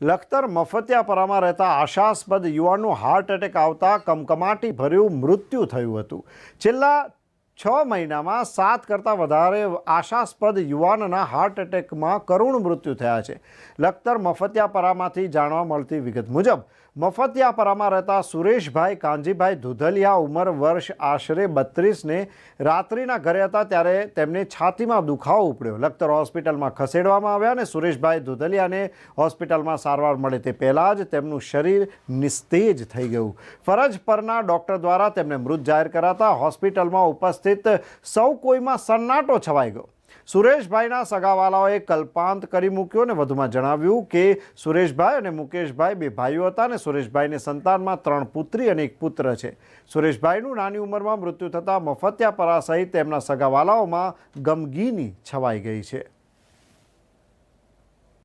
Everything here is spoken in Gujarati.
લખતર મફતિયાપરામાં રહેતા આશાસ્પદ યુવાનનું હાર્ટ એટેક આવતા કમકમાટી ભર્યું મૃત્યુ થયું હતું. છેલ્લા છ મહિનામાં સાત કરતાં વધારે આશાસ્પદ યુવાનના હાર્ટ એટેકમાં કરુણ મૃત્યુ થયા છે. લખતર મફતિયાપરામાંથી જાણવા મળતી વિગત મુજબ, મફતિયાપરામાં રહેતા સુરેશભાઈ કાંજીભાઈ દુધલિયા ઉંમર વર્ષ આશરે બત્રીસને રાત્રિના ઘરે હતા ત્યારે તેમને છાતીમાં દુખાવો ઉપડ્યો. લખતર હોસ્પિટલમાં ખસેડવામાં આવ્યા અને સુરેશભાઈ ધુધલિયાને હોસ્પિટલમાં સારવાર મળે તે પહેલાં જ તેમનું શરીર નિસ્તેજ થઈ ગયું. ફરજ પરના ડૉક્ટર દ્વારા તેમને મૃત જાહેર કરાતા હોસ્પિટલમાં ઉપસ્થિત સૌ કોઈમાં સન્નાટો છવાઈ ગયો. સુરેશભાઈના સગાવાલાઓએ કલ્પાંત કરી મૂક્યો અને વધુમાં જણાવ્યું કે સુરેશભાઈ અને મુકેશભાઈ બે ભાઈઓ હતા અને સુરેશભાઈને સંતાનમાં ત્રણ પુત્રી અને એક પુત્ર છે. સુરેશભાઈનું નાની ઉંમરમાં મૃત્યુ થતાં મફત્યાપરા સહિત તેમના સગાવાલાઓમાં ગમગીની છવાઈ ગઈ છે.